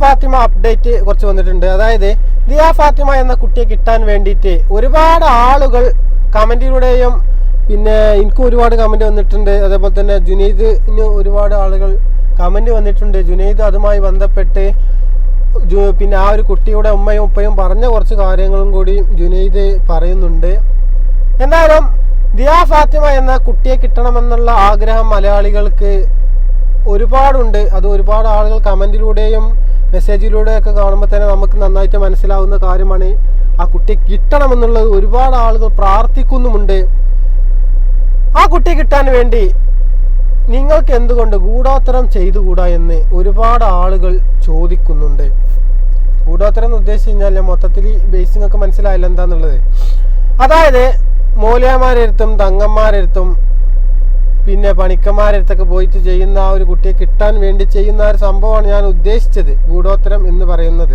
Fathima update കുറച്ച് വന്നിട്ടുണ്ട്. അതായത് ദിയ ഫാത്തിമ എന്ന കുട്ടിയെ കിട്ടാൻ വേണ്ടിയിട്ട് ഒരുപാട് ആളുകൾ കമന്റിലൂടെയും പിന്നെ എനിക്ക് ഒരുപാട് കമന്റ് വന്നിട്ടുണ്ട്. അതേപോലെ തന്നെ ജുനൈദിന് ഒരുപാട് ആളുകൾ കമന്റ് വന്നിട്ടുണ്ട്. ജുനൈദ് അതുമായി ബന്ധപ്പെട്ട് പിന്നെ ആ ഒരു കുട്ടിയുടെ ഉമ്മയും ഉപ്പയും പറഞ്ഞ കുറച്ച് കാര്യങ്ങളും കൂടി ജുനൈദ് പറയുന്നുണ്ട്. എന്നാലും ദിയ ഫാത്തിമ എന്ന കുട്ടിയെ കിട്ടണമെന്നുള്ള ആഗ്രഹം മലയാളികൾക്ക് ഒരുപാടുണ്ട്. അത് ഒരുപാട് ആളുകൾ കമന്റിലൂടെയും മെസ്സേജിലൂടെയൊക്കെ കാണുമ്പോൾ തന്നെ നമുക്ക് നന്നായിട്ട് മനസ്സിലാവുന്ന കാര്യമാണ് ആ കുട്ടി കിട്ടണമെന്നുള്ളത് ഒരുപാട് ആളുകൾ പ്രാർത്ഥിക്കുന്നുമുണ്ട്. ആ കുട്ടി കിട്ടാൻ വേണ്ടി നിങ്ങൾക്ക് എന്തുകൊണ്ട് ഗൂഢോത്തരം ചെയ്തുകൂടാ എന്ന് ഒരുപാട് ആളുകൾ ചോദിക്കുന്നുണ്ട്. ഗൂഢോത്തരം എന്ന് ഉദ്ദേശിച്ച് കഴിഞ്ഞാൽ മൊത്തത്തിൽ ബേസിങ്ങൊക്കെ മനസ്സിലായില്ല എന്താന്നുള്ളത്. അതായത് മൂലയന്മാരെടുത്തും തങ്ങന്മാരെടുത്തും പിന്നെ പണിക്കന്മാരടുത്തൊക്കെ പോയിട്ട് ചെയ്യുന്ന ആ ഒരു കുട്ടിയെ കിട്ടാൻ വേണ്ടി ചെയ്യുന്ന ഒരു സംഭവമാണ് ഞാൻ ഉദ്ദേശിച്ചത് ഗൂഢോത്തരം എന്ന് പറയുന്നത്.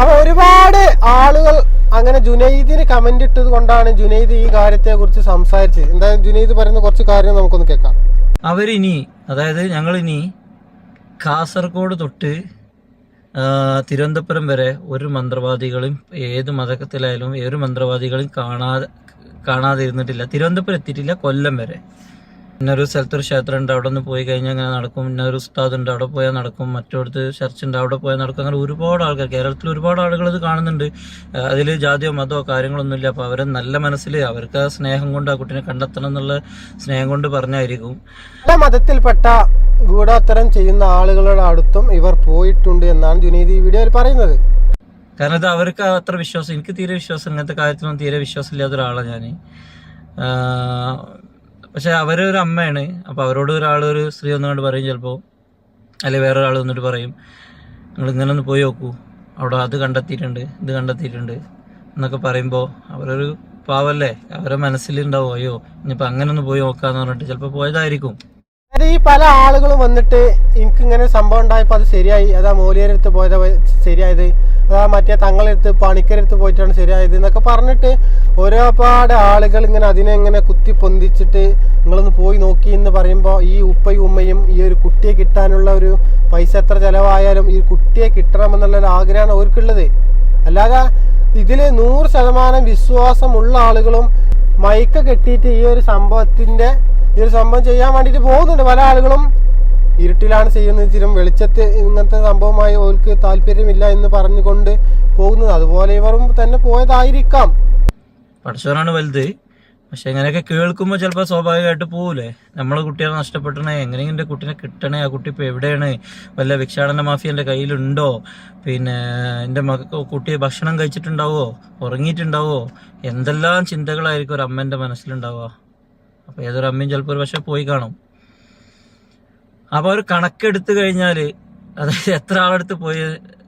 അപ്പൊ ഒരുപാട് ആളുകൾ അങ്ങനെ ജുനൈദിന് കമന്റ് ഇട്ടത് കൊണ്ടാണ് ജുനൈദ് ഈ കാര്യത്തെ കുറിച്ച് സംസാരിച്ചത്. എന്തായാലും ജുനൈദ് പറയുന്ന കുറച്ച് കാര്യങ്ങൾ നമുക്കൊന്ന് കേൾക്കാം. അവരിനി അതായത് ഞങ്ങളിനി കാസർഗോഡ് തൊട്ട് തിരുവനന്തപുരം വരെ ഒരു മന്ത്രവാദികളും ഏത് മതത്തിലായാലും ഏത് മന്ത്രവാദികളും കാണാതെ കാണാതെ ഇരുന്നിട്ടില്ല തിരുവനന്തപുരം എത്തിയിട്ടില്ല കൊല്ലം വരെ. ഇന്നൊരു സ്ഥലത്തൊരു ക്ഷേത്രം ഉണ്ട് അവിടെ നിന്ന് പോയി കഴിഞ്ഞാൽ അങ്ങനെ നടക്കും. ഇന്നൊരു ഉസ്താദ് ഉണ്ട് അവിടെ പോയാൽ നടക്കും. മറ്റൊടത്ത് ചർച്ച് ഉണ്ട് അവിടെ പോയാൽ നടക്കും. അങ്ങനെ ഒരുപാട് ആൾക്കാർ കേരളത്തിൽ ഒരുപാട് ആളുകൾ ഇത് കാണുന്നുണ്ട്. അതിൽ ജാതിയോ മതമോ കാര്യങ്ങളൊന്നുമില്ല. അപ്പോൾ അവരെ നല്ല മനസ്സിൽ അവർക്ക് ആ സ്നേഹം കൊണ്ട് ആ കുട്ടീനെ കണ്ടെത്തണം എന്നുള്ള സ്നേഹം കൊണ്ട് പറഞ്ഞായിരിക്കും. പല മതത്തിൽപ്പെട്ട ഗൂഢോത്തരം ചെയ്യുന്ന ആളുകളുടെ അടുത്തും ഇവർ പോയിട്ടുണ്ട് എന്നാണ് ജുനീദ് ഈ വീഡിയോയിൽ പറയുന്നത്. കാരണം ഇത് അവർക്ക് അത്ര വിശ്വാസം എനിക്ക് തീരെ വിശ്വാസം ഇങ്ങനത്തെ കാര്യത്തിലൊന്നും തീരെ വിശ്വാസം വിശ്വാസമില്ലാത്ത ഒരാളാണ് ഞാൻ പക്ഷെ അവരൊരു അമ്മയാണ്. അപ്പോൾ അവരോട് ഒരാൾ ഒരു സ്ത്രീ ഒന്നുകൊണ്ട് പറയും ചിലപ്പോൾ അല്ലെങ്കിൽ വേറെ ഒരാൾ വന്നിട്ട് പറയും നിങ്ങൾ ഇങ്ങനെ ഒന്ന് പോയി നോക്കൂ. അവിടെ അത് കണ്ടെത്തിയിട്ടുണ്ട് ഇത് കണ്ടെത്തിയിട്ടുണ്ട് എന്നൊക്കെ പറയുമ്പോൾ അവരൊരു പാവല്ലേ? അവരെ മനസ്സിലുണ്ടാവും അയ്യോ ഇനിയിപ്പോൾ അങ്ങനെ ഒന്ന് പോയി നോക്കാന്ന് പറഞ്ഞിട്ട് ചിലപ്പോൾ പോയതായിരിക്കും. ഈ പല ആളുകളും വന്നിട്ട് എനിക്ക് ഇങ്ങനെ സംഭവം ഉണ്ടായപ്പോൾ അത് ശരിയായി അതാ മൂലിയരടുത്ത് പോയത് ശരിയായത്. അതാ മറ്റേ തങ്ങളെടുത്ത് പണിക്കരെടുത്ത് പോയിട്ടാണ് ശരിയായത് എന്നൊക്കെ പറഞ്ഞിട്ട് ഒരുപാട് ആളുകൾ ഇങ്ങനെ അതിനെ ഇങ്ങനെ കുത്തി പൊന്തിച്ചിട്ട് നിങ്ങളൊന്ന് പോയി നോക്കി എന്ന് പറയുമ്പോൾ ഈ ഉപ്പയും ഉമ്മയും ഈ ഒരു കുട്ടിയെ കിട്ടാനുള്ള ഒരു പൈസ എത്ര ചിലവായാലും ഈ കുട്ടിയെ കിട്ടണമെന്നുള്ള ഒരു ആഗ്രഹമാണ് അവർക്കുള്ളത്. അല്ലാതെ ഇതിൽ നൂറ് ശതമാനം വിശ്വാസമുള്ള ആളുകളും മൈക്ക് കെട്ടിയിട്ട് ഈ ഒരു സംഭവത്തിന്റെ ഈ ഒരു സംഭവം ചെയ്യാൻ വേണ്ടിയിട്ട് പോകുന്നുണ്ട്. പല ആളുകളും ഇരുട്ടിലാണ് ചെയ്യുന്നത്. വെളിച്ചത്തെ ഇങ്ങനത്തെ സംഭവമായി അവർക്ക് താല്പര്യമില്ല എന്ന് പറഞ്ഞുകൊണ്ട് പോകുന്നത്. അതുപോലെ ഇവരും തന്നെ പോയതായിരിക്കാം. പഠിച്ചവരാണ് വലുത്. പക്ഷെ ഇങ്ങനെയൊക്കെ കേൾക്കുമ്പോൾ ചിലപ്പോൾ സ്വാഭാവികമായിട്ട് പോകൂലേ നമ്മളെ കുട്ടികളെ നഷ്ടപ്പെട്ടണേ എങ്ങനെയെങ്കിലും എന്റെ കുട്ടീനെ കിട്ടണേ ആ കുട്ടി ഇപ്പോൾ എവിടെയാണ്? വല്ല ഭിക്ഷാടന മാഫിയ എന്റെ കയ്യിലുണ്ടോ? പിന്നെ എന്റെ മക കുട്ടി ഭക്ഷണം കഴിച്ചിട്ടുണ്ടാവോ? ഉറങ്ങിയിട്ടുണ്ടാവോ? എന്തെല്ലാം ചിന്തകളായിരിക്കും ഒരു അമ്മേന്റെ മനസ്സിലുണ്ടാവുക? അപ്പോൾ ഏതൊരു അമ്മയും ചിലപ്പോൾ ഒരു പക്ഷേ പോയി കാണും. അപ്പോൾ ഒരു കണക്കെടുത്തു കഴിഞ്ഞാൽ അതായത് എത്ര ആളെടുത്ത് പോയി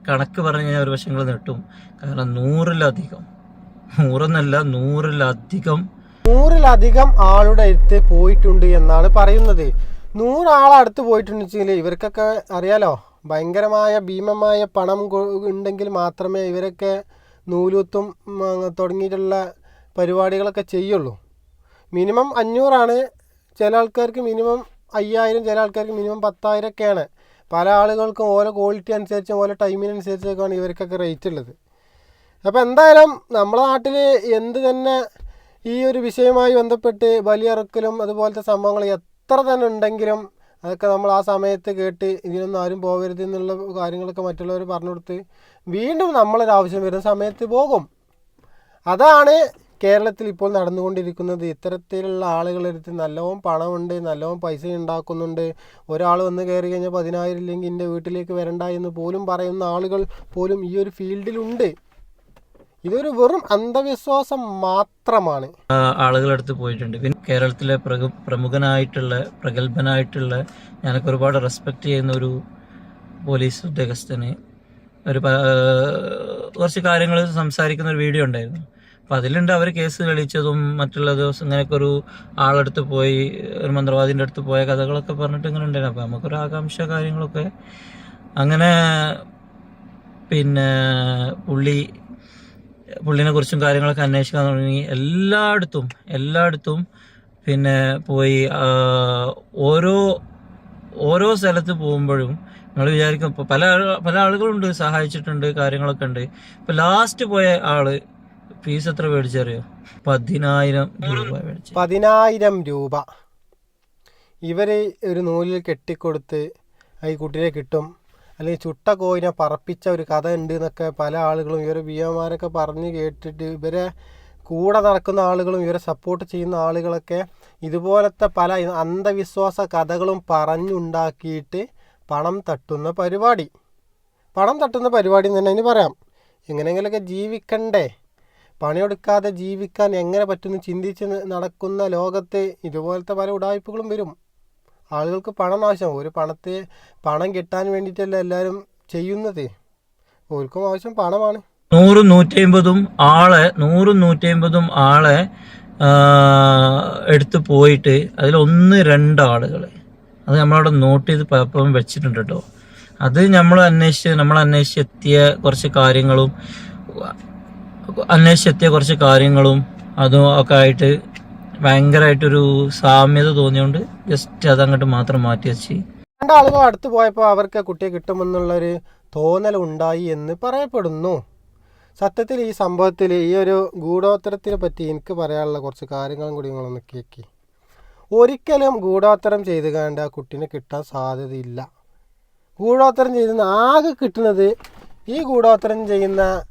കണക്ക് പറഞ്ഞു കഴിഞ്ഞാൽ ഒരു വശങ്ങൾ നെട്ടും. കാരണം നൂറിലധികം. നൂറെന്നല്ല നൂറിലധികം. നൂറിലധികം ആളുടെ അടുത്ത് പോയിട്ടുണ്ട് എന്നാണ് പറയുന്നത്. നൂറാളെ അടുത്ത് പോയിട്ടുണ്ടെങ്കിൽ ഇവർക്കൊക്കെ അറിയാലോ ഭയങ്കരമായ ഭീമമായ പണം ഉണ്ടെങ്കിൽ മാത്രമേ ഇവരൊക്കെ നൂലുത്തും തുടങ്ങിയിട്ടുള്ള പരിപാടികളൊക്കെ ചെയ്യുള്ളൂ. മിനിമം അഞ്ഞൂറാണ് ചില ആൾക്കാർക്ക് മിനിമം അയ്യായിരം ചില ആൾക്കാർക്ക് മിനിമം പത്തായിരമൊക്കെയാണ്. പല ആളുകൾക്കും ഓരോ ക്വാളിറ്റി അനുസരിച്ചും ഓരോ ടൈമിനനുസരിച്ചൊക്കെയാണ് ഇവർക്കൊക്കെ റേറ്റ് ഉള്ളത്. അപ്പോൾ എന്തായാലും നമ്മുടെ നാട്ടിൽ എന്ത് തന്നെ ഈ ഒരു വിഷയവുമായി ബന്ധപ്പെട്ട് ബലിയിറക്കലും അതുപോലത്തെ സംഭവങ്ങൾ എത്ര തന്നെ ഉണ്ടെങ്കിലും അതൊക്കെ നമ്മൾ ആ സമയത്ത് കേട്ട് ഇതിനൊന്നും ആരും പോകരുത് എന്നുള്ള കാര്യങ്ങളൊക്കെ മറ്റുള്ളവർ പറഞ്ഞു കൊടുത്ത് വീണ്ടും നമ്മളൊരു ആവശ്യം വരുന്ന സമയത്ത് പോകും. അതാണ് കേരളത്തിൽ ഇപ്പോൾ നടന്നുകൊണ്ടിരിക്കുന്നത് ഇത്തരത്തിലുള്ള ആളുകളെടുത്ത് നല്ലോണം പണമുണ്ട് നല്ലോണം പൈസ ഉണ്ടാക്കുന്നുണ്ട്. ഒരാൾ വന്ന് കയറി കഴിഞ്ഞാൽ പതിനായിരം ഇല്ലെങ്കിൽ എന്റെ വീട്ടിലേക്ക് വരണ്ട എന്ന് പോലും പറയുന്ന ആളുകൾ പോലും ഈ ഒരു ഫീൽഡിലുണ്ട് ഇതൊരു വെറും അന്ധവിശ്വാസം മാത്രമാണ്. ആളുകളടുത്ത് പോയിട്ടുണ്ട്. പിന്നെ കേരളത്തിലെ പ്രമുഖനായിട്ടുള്ള പ്രഗത്ഭനായിട്ടുള്ള ഞാനൊക്കെ ഒരുപാട് റെസ്പെക്ട് ചെയ്യുന്ന ഒരു പോലീസ് ഉദ്യോഗസ്ഥന് ഒരു കുറച്ച് കാര്യങ്ങൾ സംസാരിക്കുന്ന ഒരു വീഡിയോ ഉണ്ടായിരുന്നു. അപ്പം അതിലുണ്ട് അവർ കേസ് തെളിയിച്ചതും മറ്റുള്ള ദിവസം ഇങ്ങനെയൊക്കെ ഒരു ആളടുത്ത് പോയി ഒരു മന്ത്രവാദിന്റെ അടുത്ത് പോയ കഥകളൊക്കെ പറഞ്ഞിട്ട് ഇങ്ങനെ ഉണ്ടായിരുന്നു. അപ്പം നമുക്കൊരു ആകാംക്ഷ കാര്യങ്ങളൊക്കെ. അങ്ങനെ പിന്നെ പുള്ളി പുള്ളിനെ കുറിച്ചും കാര്യങ്ങളൊക്കെ അന്വേഷിക്കാൻ തുടങ്ങി. എല്ലായിടത്തും എല്ലായിടത്തും പിന്നെ പോയി ഓരോ ഓരോ സ്ഥലത്ത് പോകുമ്പോഴും നിങ്ങൾ വിചാരിക്കും ഇപ്പോൾ പല പല ആളുകളുണ്ട് സഹായിച്ചിട്ടുണ്ട് കാര്യങ്ങളൊക്കെ ഉണ്ട്. ഇപ്പം ലാസ്റ്റ് പോയ ആൾ ഫീസ് എത്ര മേടിച്ചറിയോ? പതിനായിരം രൂപ മേടിച്ചു. പതിനായിരം രൂപ. ഇവർ ഒരു നൂലിൽ കെട്ടിക്കൊടുത്ത് ഈ കുട്ടിയെ കിട്ടും. അല്ലെങ്കിൽ ചുട്ട കോയിനെ പറപ്പിച്ച ഒരു കഥ ഉണ്ട് എന്നൊക്കെ പല ആളുകളും ഇവരെ ബിയോമാരൊക്കെ പറഞ്ഞ് കേട്ടിട്ട് ഇവരെ കൂടെ നടക്കുന്ന ആളുകളും ഇവരെ സപ്പോർട്ട് ചെയ്യുന്ന ആളുകളൊക്കെ ഇതുപോലത്തെ പല അന്ധവിശ്വാസ കഥകളും പറഞ്ഞുണ്ടാക്കിയിട്ട് പണം തട്ടുന്ന പരിപാടി. പണം തട്ടുന്ന പരിപാടി എന്ന് തന്നെ അതിന് പറയാം. എങ്ങനെയെങ്കിലുമൊക്കെ ജീവിക്കണ്ടേ? പണിയെടുക്കാതെ ജീവിക്കാൻ എങ്ങനെ പറ്റുമെന്ന് ചിന്തിച്ച് നടക്കുന്ന ലോകത്തെ ഇതുപോലത്തെ പല ഉടായ്പകളും വരും. ആളുകൾക്ക് പണം ആവശ്യം. ഒരു പണത്തെ പണം കിട്ടാൻ വേണ്ടിയിട്ടല്ല എല്ലാവരും ചെയ്യുന്നത്? ഓർക്കും ആവശ്യം പണമാണ്. നൂറും നൂറ്റി അമ്പതും ആളെ നൂറും നൂറ്റി അമ്പതും ആളെ എടുത്തു പോയിട്ട് അതിൽ ഒന്ന് രണ്ട് ആളുകൾ അത് നമ്മളവിടെ നോട്ട് ചെയ്ത് പേപ്പറും വെച്ചിട്ടുണ്ട് കേട്ടോ. അത് നമ്മൾ അന്വേഷിച്ച് നമ്മൾ അന്വേഷിച്ച് എത്തിയ കുറച്ച് കാര്യങ്ങളും അന്വേഷിച്ചെത്തിയ കുറച്ച് കാര്യങ്ങളും അതും ഒക്കെ ആയിട്ട് ഭയങ്കരമായിട്ടൊരു സാമ്യത തോന്നിയോണ്ട് ജസ്റ്റ് അതങ്ങോട്ട് മാത്രം മാറ്റി വെച്ച്. രണ്ടാളുകൾ അടുത്ത് പോയപ്പോൾ അവർക്ക് കുട്ടിയെ കിട്ടുമെന്നുള്ളൊരു തോന്നൽ ഉണ്ടായി എന്ന് പറയപ്പെടുന്നു. സത്യത്തിൽ ഈ സംഭവത്തിൽ ഈ ഒരു ഗൂഢോത്തരത്തിനെ പറ്റി എനിക്ക് പറയാനുള്ള കുറച്ച് കാര്യങ്ങളും കൂടി നിങ്ങളൊന്ന് കേക്കി. ഒരിക്കലും ഗൂഢോത്തരം ചെയ്ത് കണ്ട് ആ കുട്ടീനെ കിട്ടാൻ സാധ്യതയില്ല. ഗൂഢോത്തരം ചെയ്യുന്ന ആകെ കിട്ടുന്നത് ഈ ഗൂഢോത്തരം ചെയ്യുന്ന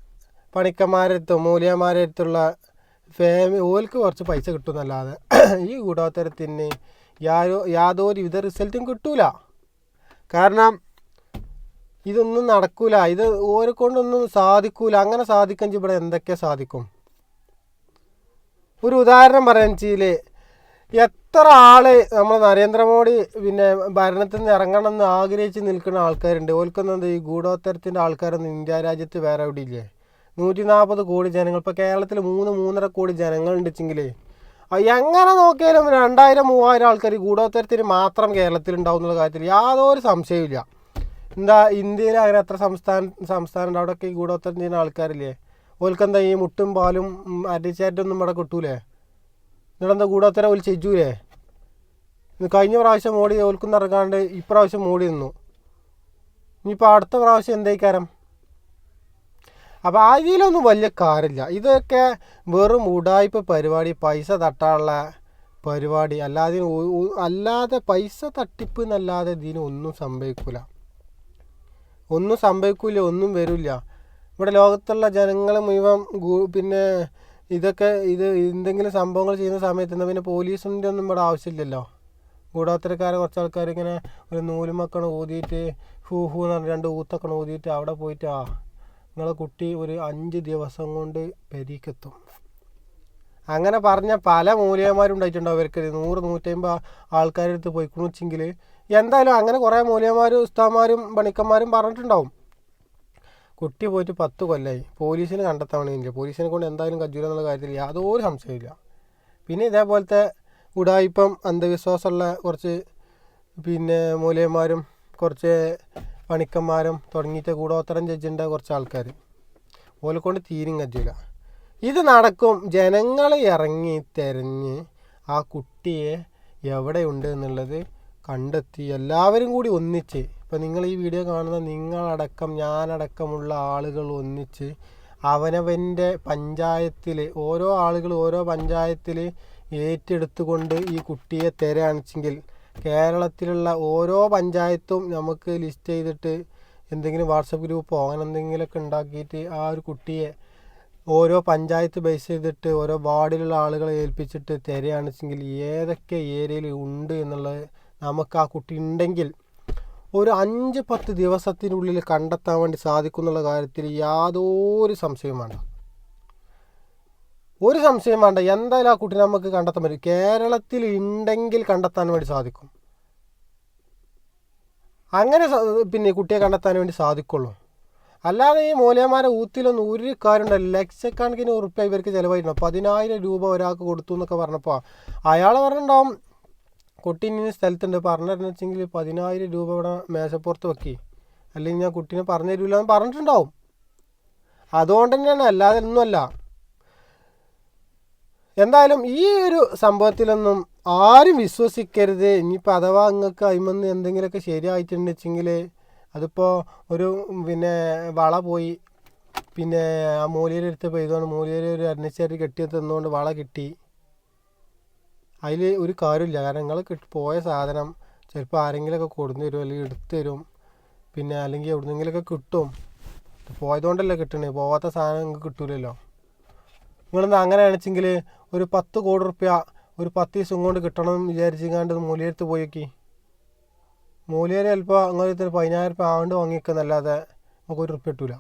പണിക്കന്മാരടുത്തും മൂല്യന്മാരടുത്തുള്ള ഫേമി ഓൽക്ക് കുറച്ച് പൈസ കിട്ടുമെന്നല്ലാതെ ഈ ഗൂഢോത്തരത്തിന് യാരോ യാതൊരു വിധ റിസൾട്ടും കിട്ടൂല. കാരണം ഇതൊന്നും നടക്കൂല. ഇത് ഓരെ കൊണ്ടൊന്നും സാധിക്കൂല. അങ്ങനെ സാധിക്കാൻ ഇവിടെ എന്തൊക്കെ സാധിക്കും? ഒരു ഉദാഹരണം പറയാൻ വെച്ചാൽ എത്ര ആൾ നമ്മൾ നരേന്ദ്രമോദി പിന്നെ ഭരണത്തിൽ നിന്ന് ഇറങ്ങണം എന്ന് ആഗ്രഹിച്ച് നിൽക്കുന്ന ആൾക്കാരുണ്ട്. ഓൽക്കൊന്നും ഈ ഗൂഢോത്തരത്തിന്റെ ആൾക്കാരൊന്നും ഇന്ത്യ രാജ്യത്ത് വേറെ എവിടെ ഇല്ലേ നൂറ്റി നാൽപ്പത് കോടി ജനങ്ങൾ. ഇപ്പോൾ കേരളത്തിൽ മൂന്ന് മൂന്നര കോടി ജനങ്ങൾ ഉണ്ടെച്ചെങ്കിലേ എങ്ങനെ നോക്കിയാലും രണ്ടായിരം മൂവായിരം ആൾക്കാർ ഗൂഢോത്തരത്തിന് മാത്രം കേരളത്തിൽ ഉണ്ടാവും എന്നുള്ള കാര്യത്തിൽ യാതൊരു സംശയമില്ല എന്താ ഇന്ത്യയിൽ അങ്ങനെ എത്ര സംസ്ഥാന സംസ്ഥാനം ഉണ്ട് അവിടെയൊക്കെ ഈ ഗൂഢോത്തരം ചെയ്യുന്ന ആൾക്കാരില്ലേ? ഓൽക്കെന്താ ഈ മുട്ടും പാലും അരിച്ചാറ്റൊന്നും ഇവിടെ കിട്ടൂലേ? എന്നിട്ടെന്താ കൂടോത്തരം ഓൽ ചെയ്യൂലേ? കഴിഞ്ഞ പ്രാവശ്യം മോടി ഓൽക്കും ഇറങ്ങാണ്ട് ഇപ്രാവശ്യം മോടി നിന്നു. ഇനിയിപ്പോൾ അടുത്ത പ്രാവശ്യം എന്തേക്കാരം അപ്പോൾ അതിലൊന്നും വലിയ കാര്യമില്ല. ഇതൊക്കെ വെറും ഉടായ്പ പരിപാടി പൈസ തട്ടാനുള്ള പരിപാടി. അല്ലാതെ അല്ലാതെ പൈസ തട്ടിപ്പ് എന്നല്ലാതെ ഇതിന് ഒന്നും സംഭവിക്കില്ല ഒന്നും സംഭവിക്കില്ല ഒന്നും വരില്ല ഇവിടെ ലോകത്തുള്ള ജനങ്ങൾ മുഴുവൻ പിന്നെ ഇതൊക്കെ ഇത് എന്തെങ്കിലും സംഭവങ്ങൾ ചെയ്യുന്ന സമയത്ത് എന്നാൽ പിന്നെ പോലീസിന്റെ ഒന്നും ഇവിടെ ആവശ്യമില്ലല്ലോ. കൂടാത്തരക്കാരെ കുറച്ച് ആൾക്കാർ ഇങ്ങനെ ഒരു നൂലുമക്കണം ഊതിയിട്ട് ഹൂ ഹൂ എന്ന് പറഞ്ഞ് രണ്ട് ഊത്തക്കണം ഊതിയിട്ട് അവിടെ പോയിട്ട് ആ നിങ്ങളെ കുട്ടി ഒരു അഞ്ച് ദിവസം കൊണ്ട് പെരീക്കെത്തും. അങ്ങനെ പറഞ്ഞ പല മൂല്യന്മാരും ഉണ്ടായിട്ടുണ്ടാവും. അവർക്ക് നൂറ് നൂറ്റമ്പത് ആൾക്കാരുടെ അടുത്ത് പോയിക്കുണെച്ചെങ്കിൽ എന്തായാലും അങ്ങനെ കുറേ മൂല്യന്മാരും ഉസ്താമാരും പണിക്കന്മാരും പറഞ്ഞിട്ടുണ്ടാവും. കുട്ടി പോയിട്ട് പത്ത് കൊല്ലായി. പോലീസിന് കണ്ടെത്താൻ വേണ്ടിയില്ല പോലീസിനെ കൊണ്ട് എന്തായാലും കജ്ജൂല എന്നുള്ള കാര്യത്തിൽ യാതൊരു സംശയമില്ല പിന്നെ ഇതേപോലത്തെ ഉടായിപ്പം അന്ധവിശ്വാസമുള്ള കുറച്ച് പിന്നെ മൂല്യന്മാരും കുറച്ച് പണിക്കന്മാരും തുടങ്ങിയിട്ട് കൂടോത്തരം ജഡ്ജിന്റെ കുറച്ച് ആൾക്കാർ ഓലെ കൊണ്ട് തീരും കജ്ജൂല. ഇത് നടക്കും. ജനങ്ങൾ ഇറങ്ങി തിരഞ്ഞ് ആ കുട്ടിയെ എവിടെയുണ്ട് എന്നുള്ളത് കണ്ടെത്തി എല്ലാവരും കൂടി ഒന്നിച്ച്. ഇപ്പം നിങ്ങൾ ഈ വീഡിയോ കാണുന്ന നിങ്ങളടക്കം ഞാനടക്കമുള്ള ആളുകൾ ഒന്നിച്ച് അവനവന്റെ പഞ്ചായത്തിൽ ഓരോ ആളുകൾ ഓരോ പഞ്ചായത്തിൽ ഏറ്റെടുത്തുകൊണ്ട് ഈ കുട്ടിയെ തിരയാണിച്ചെങ്കിൽ കേരളത്തിലുള്ള ഓരോ പഞ്ചായത്തും നമുക്ക് ലിസ്റ്റ് ചെയ്തിട്ട് എന്തെങ്കിലും വാട്സപ്പ് ഗ്രൂപ്പോ അങ്ങനെ എന്തെങ്കിലുമൊക്കെ ഉണ്ടാക്കിയിട്ട് ആ ഒരു കുട്ടിയെ ഓരോ പഞ്ചായത്ത് ബേസ് ചെയ്തിട്ട് ഓരോ വാർഡിലുള്ള ആളുകളെ ഏൽപ്പിച്ചിട്ട് തിരയാണെച്ചെങ്കിൽ ഏതൊക്കെ ഏരിയയിൽ ഉണ്ട് എന്നുള്ളത് നമുക്ക് ആ കുട്ടി ഉണ്ടെങ്കിൽ ഒരു അഞ്ച് പത്ത് ദിവസത്തിനുള്ളിൽ കണ്ടെത്താൻ വേണ്ടി സാധിക്കും എന്നുള്ള കാര്യത്തിൽ യാതൊരു സംശയവും വേണ്ട ഒരു സംശയം വേണ്ട. എന്തായാലും ആ കുട്ടി നമുക്ക് കണ്ടെത്താൻ പറ്റും. കേരളത്തിൽ ഉണ്ടെങ്കിൽ കണ്ടെത്താൻ വേണ്ടി സാധിക്കും. അങ്ങനെ പിന്നെ കുട്ടിയെ കണ്ടെത്താൻ വേണ്ടി സാധിക്കുള്ളൂ. അല്ലാതെ ഈ മൂലയന്മാരെ ഊത്തിലൊന്നും ഒരു കാര്യമുണ്ടല്ല ലക്ഷക്കണക്കിന് ഉറുപ്പ്യ ഇവർക്ക് ചിലവായിട്ടുണ്ട്. പതിനായിരം രൂപ ഒരാൾക്ക് കൊടുത്തു എന്നൊക്കെ പറഞ്ഞപ്പോൾ അയാൾ പറഞ്ഞിട്ടുണ്ടാവും കുട്ടി ഇനി സ്ഥലത്തുണ്ട്. പറഞ്ഞിരുന്നു വെച്ചെങ്കിൽ പതിനായിരം രൂപ ഇവിടെ മേശപ്പുറത്ത് വെക്കി. അല്ലെങ്കിൽ ഞാൻ കുട്ടീനെ പറഞ്ഞു തരില്ല എന്ന് പറഞ്ഞിട്ടുണ്ടാവും. അതുകൊണ്ട് തന്നെയാണ് അല്ലാതെ ഒന്നുമല്ല. എന്തായാലും ഈ ഒരു സംഭവത്തിലൊന്നും ആരും വിശ്വസിക്കരുത്. ഇനിയിപ്പോൾ അഥവാ നിങ്ങൾക്ക് അതിമെന്ന് എന്തെങ്കിലുമൊക്കെ ശരിയായിട്ടുണ്ടെച്ചെങ്കിൽ അതിപ്പോൾ ഒരു പിന്നെ വള പോയി. പിന്നെ ആ മൂലിയർ എടുത്ത് പെയ്തുകൊണ്ട് മൂലിയർ ഒരു അരണിച്ചേരി കെട്ടി തന്നുകൊണ്ട് വള കിട്ടി. അതിൽ ഒരു കാര്യമില്ല. കാരണം നിങ്ങൾ പോയ സാധനം ചിലപ്പോൾ ആരെങ്കിലുമൊക്കെ കൊടുന്നു തരും അല്ലെങ്കിൽ എടുത്തു തരും. പിന്നെ അല്ലെങ്കിൽ എവിടുന്നെങ്കിലുമൊക്കെ കിട്ടും. പോയതുകൊണ്ടല്ലേ കിട്ടണേ. പോവാത്ത സാധനം നിങ്ങൾക്ക് കിട്ടൂലല്ലോ. നിങ്ങളെന്താ അങ്ങനെ അണച്ചെങ്കിൽ ഒരു പത്ത് കോടി റുപ്യ ഒരു പത്ത് ദിവസം കൊണ്ട് കിട്ടണം എന്ന് വിചാരിച്ചിങ്ങാണ്ട് മൂലിയടുത്ത് പോയേക്ക്. മൂലിയർ ചിലപ്പോൾ അങ്ങനെ പതിനായിരം റുപ്യ ആണ്ട് വാങ്ങിക്കുന്നല്ലാതെ നമുക്ക് ഒരു റുപ്യ കിട്ടൂല.